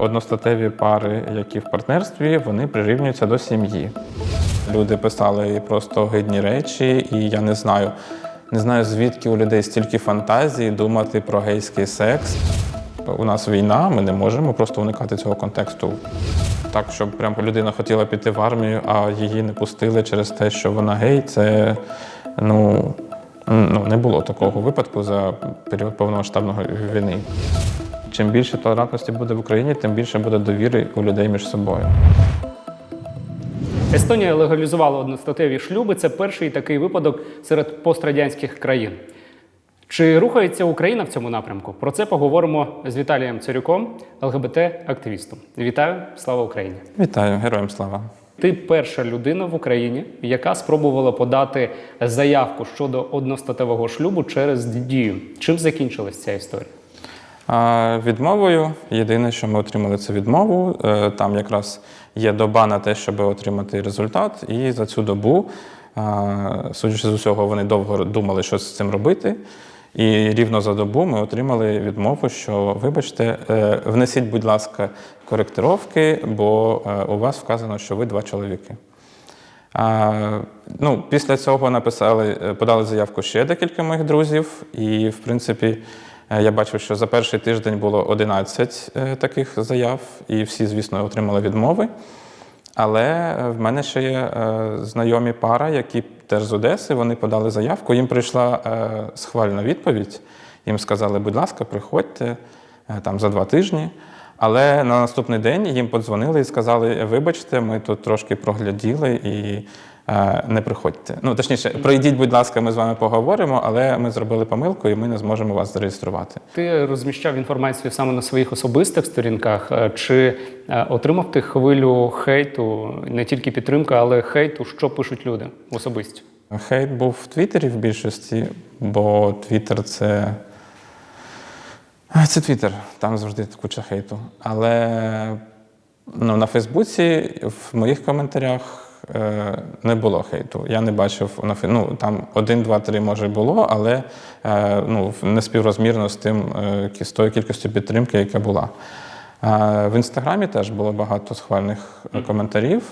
Одностатеві пари, які в партнерстві, вони прирівнюються до сім'ї. Люди писали просто гидні речі, і я не знаю, не знаю, звідки у людей стільки фантазії думати про гейський секс. У нас війна, ми не можемо просто уникати цього контексту. Так, щоб прям людина хотіла піти в армію, а її не пустили через те, що вона гей, це ну, ну не було такого випадку за період повномасштабної війни. Чим більше толерантності буде в Україні, тим більше буде довіри у людей між собою. Естонія легалізувала одностатеві шлюби. Це перший такий випадок серед пострадянських країн. Чи рухається Україна в цьому напрямку? Про це поговоримо з Віталієм Царюком, ЛГБТ-активістом. Вітаю, слава Україні! Вітаю, героям слава! Ти перша людина в Україні, яка спробувала подати заявку щодо одностатевого шлюбу через дію. Чим закінчилась ця історія? Відмовою єдине, що ми отримали, це відмову. Е, Там якраз є доба на те, щоб отримати результат, і за цю добу, судячи з усього, вони довго думали, що з цим робити. І рівно за добу ми отримали відмову, що вибачте, е, внесіть, будь ласка, коректировки, бо е, у вас вказано, що ви два чоловіки. А, ну, після цього написали, е, подали заявку ще декілька моїх друзів, і, в принципі, е, я бачив, що за перший тиждень було 11 е, таких заяв, і всі, звісно, отримали відмови. Але е, в мене ще є е, знайомі пара, які теж з Одеси, вони подали заявку. Їм прийшла е, схвальна відповідь. Їм сказали, будь ласка, приходьте е, там за два тижні. Але на наступний день їм подзвонили і сказали: вибачте, ми тут трошки прогляділи і е, не приходьте. Ну, точніше, пройдіть, будь ласка, ми з вами поговоримо, але ми зробили помилку і ми не зможемо вас зареєструвати. Ти розміщав інформацію саме на своїх особистих сторінках. Е, Чи е, отримав ти хвилю хейту, не тільки підтримки, але хейту, що пишуть люди особисті? Хейт був в Твіттері в більшості, бо Твіттер це. Це Твіттер, там завжди куча хейту. Але ну, на Фейсбуці в моїх коментарях не було хейту. Я не бачив на ну, там один, два, три може було, але е, ну, не співрозмірно з тим е, з тою кількістю підтримки, яка була. Е, в інстаграмі теж було багато схвальних е, коментарів.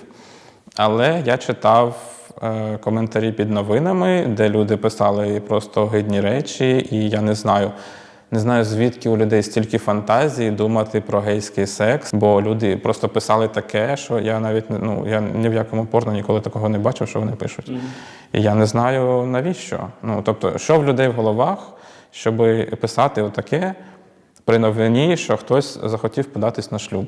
Але я читав е, коментарі під новинами, де люди писали просто гидні речі, і я не знаю. Не знаю, звідки у людей стільки фантазії думати про гейський секс, бо люди просто писали таке, що я навіть ну я ні в якому порно ніколи такого не бачив, що вони пишуть. І я не знаю навіщо. Ну тобто, що в людей в головах, щоб писати отаке при новині, що хтось захотів податись на шлюб.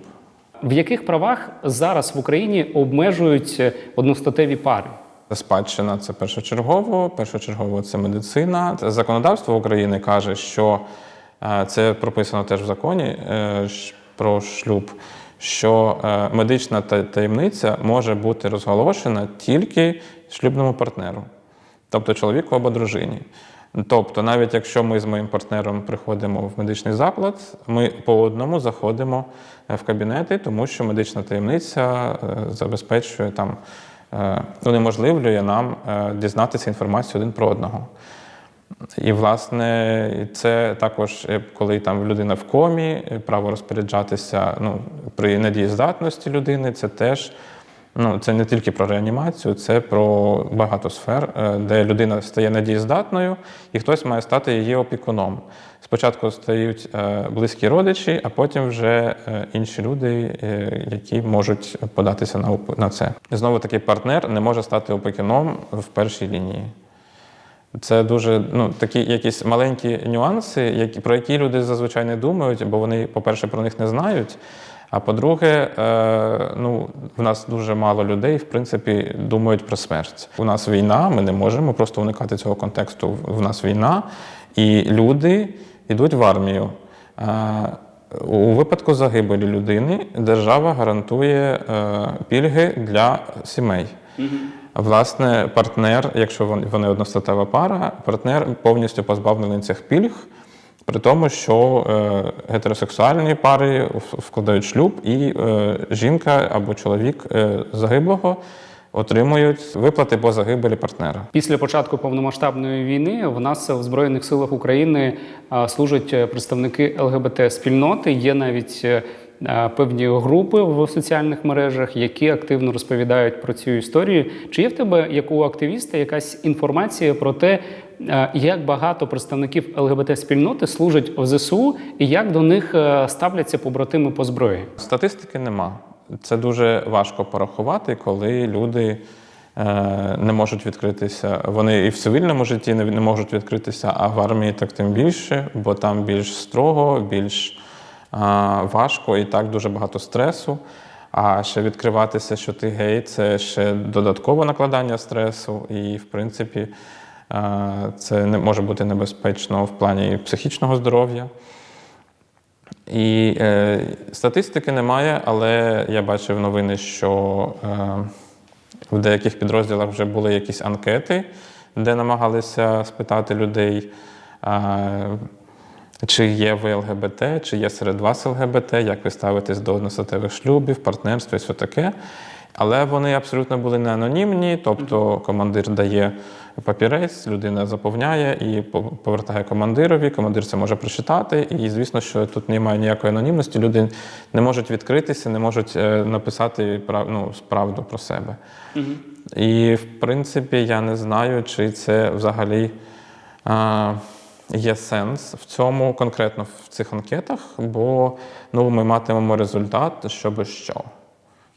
В яких правах зараз в Україні обмежують е, одностатеві пари? Спадщина це першочергово, першочергово це медицина. Законодавство України каже, що це прописано теж в законі е, про шлюб, що е, медична таємниця може бути розголошена тільки шлюбному партнеру, тобто чоловіку або дружині. Тобто, навіть якщо ми з моїм партнером приходимо в медичний заклад, ми по одному заходимо е, в кабінети, тому що медична таємниця забезпечує там, унеможливлює нам дізнатися інформацію один про одного. І, власне, це також, е, коли там людина в комі, е, право розпоряджатися ну, при недієздатності людини, це теж ну, це не тільки про реанімацію, це про багато сфер, е, де людина стає недієздатною, і хтось має стати її опікуном. Спочатку стають близькі родичі, а потім вже інші люди, які можуть податися на, це. Знову таки, партнер не може стати опікуном в першій лінії. Це дуже ну, такі якісь маленькі нюанси, які, про які люди зазвичай не думають, бо вони, по-перше, про них не знають. А по-друге, е, ну, в нас дуже мало людей, в принципі, думають про смерть. У нас війна, ми не можемо просто уникати цього контексту. В нас війна, і люди йдуть в армію. Е, у випадку загибелі людини держава гарантує е, пільги для сімей. Власне, партнер, якщо вон- вони одностатева пара, партнер повністю позбавлений цих пільг, при тому, що е, гетеросексуальні пари вкладають шлюб, і е, жінка або чоловік е, загиблого отримують виплати по загибелі партнера. Після початку повномасштабної війни в нас в Збройних силах України служать представники ЛГБТ спільноти. Є навіть певні групи в соціальних мережах, які активно розповідають про цю історію. Чи є в тебе, як у активіста, якась інформація про те, е, як багато представників ЛГБТ спільноти служать в ЗСУ і як до них е, ставляться побратими по зброї? Статистики нема. Це дуже важко порахувати, коли люди е, не можуть відкритися. Вони і в цивільному житті не, можуть відкритися, а в армії так тим більше, бо там більш строго, більш е, важко і так дуже багато стресу. А ще відкриватися, що ти гей, це ще додаткове накладання стресу, і в принципі це не може бути небезпечно в плані психічного здоров'я. І е, статистики немає, але я бачив новини, що е, в деяких підрозділах вже були якісь анкети, де намагалися спитати людей, е, чи є ви ЛГБТ, чи є серед вас ЛГБТ, як ви ставитесь до одностатевих шлюбів, партнерства і все таке. Але вони абсолютно були не анонімні, тобто командир дає папірець, людина заповняє і повертає командирові. Командир це може прочитати. І звісно, що тут немає ніякої анонімності. Люди не можуть відкритися, не можуть е, написати ну, правду про себе. І в принципі, я не знаю, чи це взагалі а, є сенс в цьому, конкретно в цих анкетах, бо ну, ми матимемо результат, щоби що.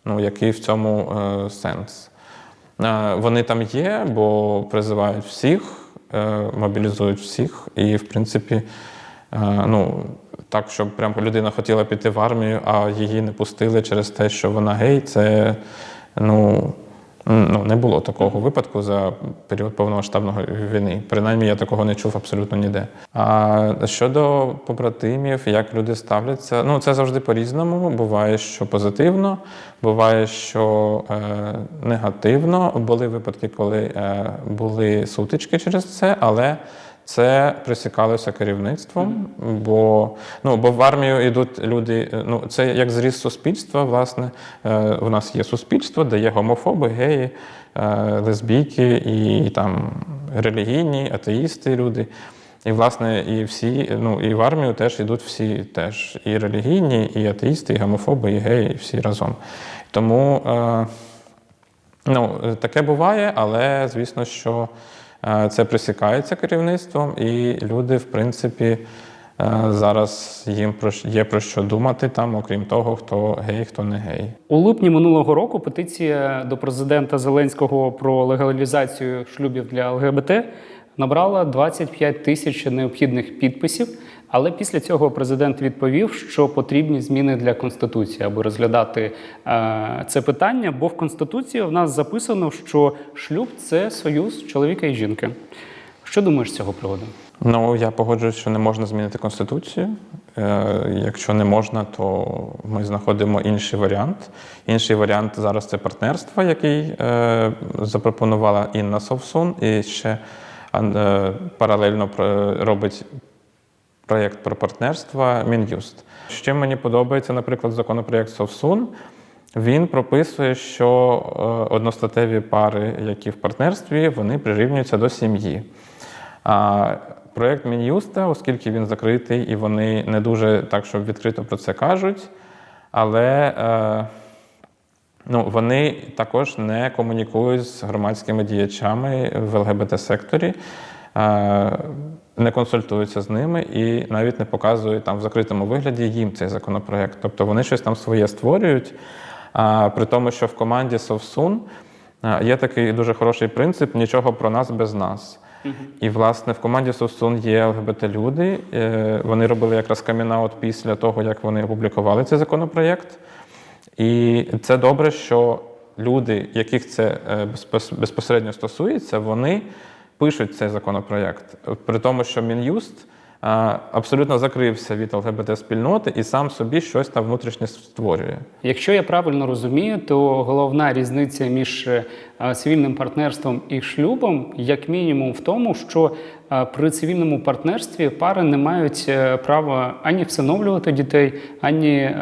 Ну, який в цьому е, сенс? Е, вони там є, бо призивають всіх, е, мобілізують всіх, і, в принципі, е, ну, так, щоб прям людина хотіла піти в армію, а її не пустили через те, що вона гей, це ну, ну, не було такого випадку за період повномасштабної війни. Принаймні, я такого не чув абсолютно ніде. А щодо побратимів, як люди ставляться, ну це завжди по-різному. Буває, що позитивно, буває, що е, негативно. Були випадки, коли е, були сутички через це, але це присікалося керівництвом, бо, ну, бо в армію йдуть люди. е, Ну, це як зріз суспільства. Власне, е, у нас є суспільство, де є гомофоби, геї, е, лесбійки і там релігійні, атеїсти, люди. І, власне, і всі, ну і в армію теж йдуть всі теж і релігійні, і атеїсти, і гомофоби, і геї, і всі разом. Тому е, ну, таке буває, але звісно, що це присікається керівництвом, і люди, в принципі, е, зараз їм є про що думати там, окрім того, хто гей, хто не гей. У липні минулого року петиція до президента Зеленського про легалізацію шлюбів для ЛГБТ набрала 25 тисяч необхідних підписів. Але після цього президент відповів, що потрібні зміни для конституції, аби розглядати е, це питання. Бо в конституції в нас записано, що шлюб це союз чоловіка і жінки. Що думаєш з цього приводу? Ну, я погоджуюсь, що не можна змінити конституцію. Е, якщо не можна, то ми знаходимо інший варіант. Інший варіант зараз це партнерство, який е, запропонувала Інна Совсун, і ще е, паралельно робить проєкт про партнерство Мін'юст. Що мені подобається, наприклад, законопроєкт Совсун. Він прописує, що е, одностатеві пари, які в партнерстві, вони прирівнюються до сім'ї. Проєкт Мін'юста, оскільки він закритий і вони не дуже так, щоб відкрито про це кажуть, але е, ну, вони також не комунікують з громадськими діячами в ЛГБТ-секторі, не консультуються з ними і навіть не показують там в закритому вигляді їм цей законопроект. Тобто вони щось там своє створюють. А, при тому, що в команді Совсун е, є такий дуже хороший принцип нічого про нас без нас. І, власне, в команді Совсун є ЛГБТ-люди. Е, Вони робили якраз камінаут після того, як вони опублікували цей законопроєкт. І це добре, що люди, яких це е, безпосередньо стосується, вони пишуть цей законопроєкт. При тому, що Мін'юст е, абсолютно закрився від ЛГБТ-спільноти і сам собі щось там внутрішнє створює. Якщо я правильно розумію, то головна різниця між е, цивільним партнерством і шлюбом, як мінімум, в тому, що е, при цивільному партнерстві пари не мають права ані всиновлювати дітей, ані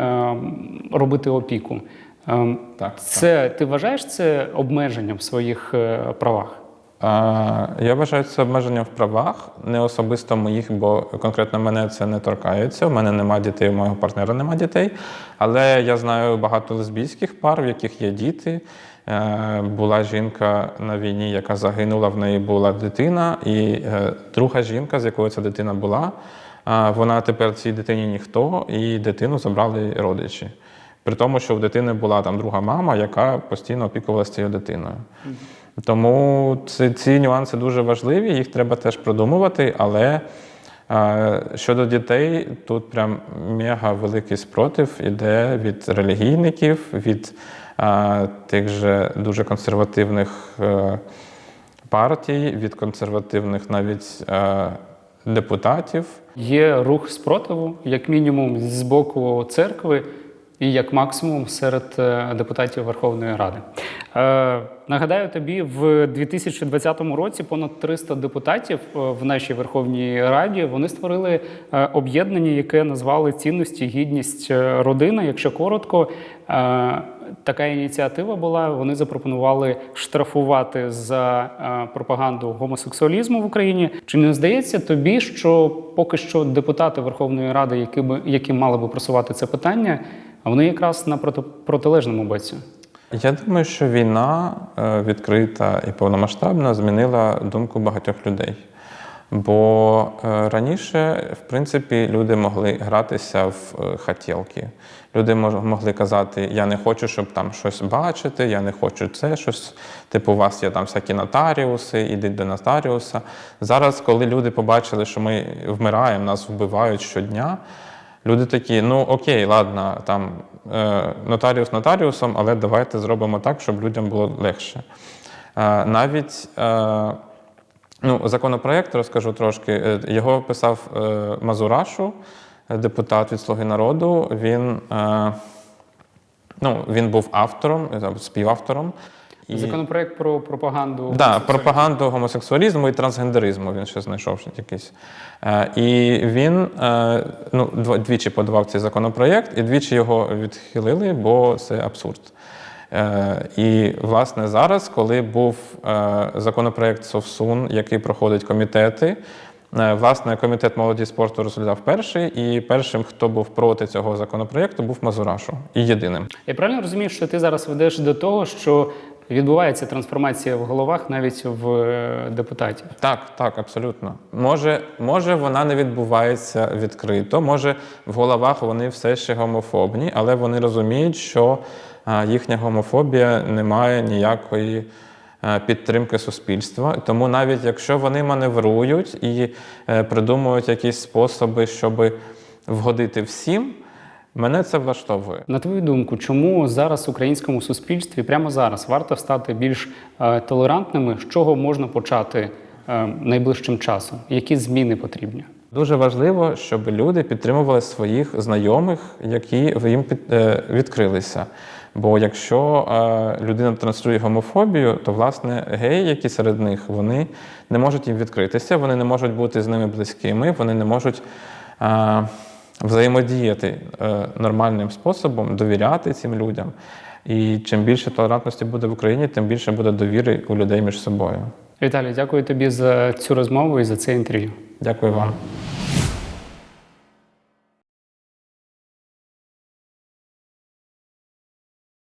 робити опіку. Ем, Так, Це ти вважаєш це обмеженням в своїх правах? Я вважаю це обмеження в правах, не особисто моїх, бо конкретно мене це не торкається. У мене немає дітей, у мого партнера немає дітей. Але я знаю багато лесбійських пар, в яких є діти. Е, Була жінка на війні, яка загинула, в неї була дитина, і е, друга жінка, з якою ця дитина була, вона тепер цій дитині ніхто, і дитину забрали родичі. При тому, що в дитини була там друга мама, яка постійно опікувалася цією дитиною. Тому ці, ці нюанси дуже важливі, їх треба теж продумувати. Але е, щодо дітей, тут прям мега великий спротив іде від релігійників, від е, тих же дуже консервативних е, партій, від консервативних навіть е, депутатів. Є рух спротиву, як мінімум, з боку церкви, і як максимум серед е, депутатів Верховної Ради. Е, нагадаю тобі, в 2020 році понад 300 депутатів е, в нашій Верховній Раді вони створили об'єднання, яке назвали цінності, гідність родина. Якщо коротко, така ініціатива була. Вони запропонували штрафувати за пропаганду гомосексуалізму в Україні. Чи не здається тобі, що поки що депутати Верховної Ради, які би які мали би просувати це питання, а вони якраз на проти, протилежному боці? Я думаю, що війна е, відкрита і повномасштабна змінила думку багатьох людей. Бо е, раніше, в принципі, люди могли гратися в е, хотілки. Люди могли казати: я не хочу, щоб там щось бачити, я не хочу це щось. Типу, у вас є там всякі нотаріуси, ідіть до нотаріуса. Зараз, коли люди побачили, що ми вмираємо, нас вбивають щодня. Люди такі, ну окей, ладно, там е, нотаріус нотаріусом, але давайте зробимо так, щоб людям було легше. Е, навіть е, ну, законопроект розкажу трошки. Його писав Мазурашу, депутат від Слуги народу. Він, ну, він був автором, співавтором. І... Законопроект про пропаганду. Да, пропаганду гомосексуалізму і трансгендеризму він ще знайшов якийсь. Е, і він е, ну, двічі подавав цей законопроєкт, і двічі його відхилили, бо це абсурд. Е, і, власне, зараз, коли був е, законопроєкт Совсун, який проходить комітети, е, власне, комітет молоді спорту розглядав перший, і першим, хто був проти цього законопроєкту, був Мазурашу. І єдиним. Я правильно розумію, що ти зараз ведеш до того, що відбувається трансформація в головах навіть в е, депутатів. Так, так, абсолютно. Може, може, вона не відбувається відкрито, може, в головах вони все ще гомофобні, але вони розуміють, що їхня гомофобія не має ніякої е, підтримки суспільства. Тому навіть якщо вони маневрують і е, придумують якісь способи, щоб вгодити всім, мене це влаштовує. На твою думку, чому зараз в українському суспільстві прямо зараз варто стати більш е, толерантними? З чого можна почати е, найближчим часом? Які зміни потрібні? Дуже важливо, щоб люди підтримували своїх знайомих, які в їм під, е, відкрилися. Бо якщо е, людина транслює гомофобію, то власне геї, які серед них, вони не можуть їм відкритися, вони не можуть бути з ними близькими, вони не можуть е, взаємодіяти е, нормальним способом, довіряти цим людям. І чим більше толерантності буде в Україні, тим більше буде довіри у людей між собою. Віталій, дякую тобі за цю розмову і за це інтерв'ю. Дякую вам.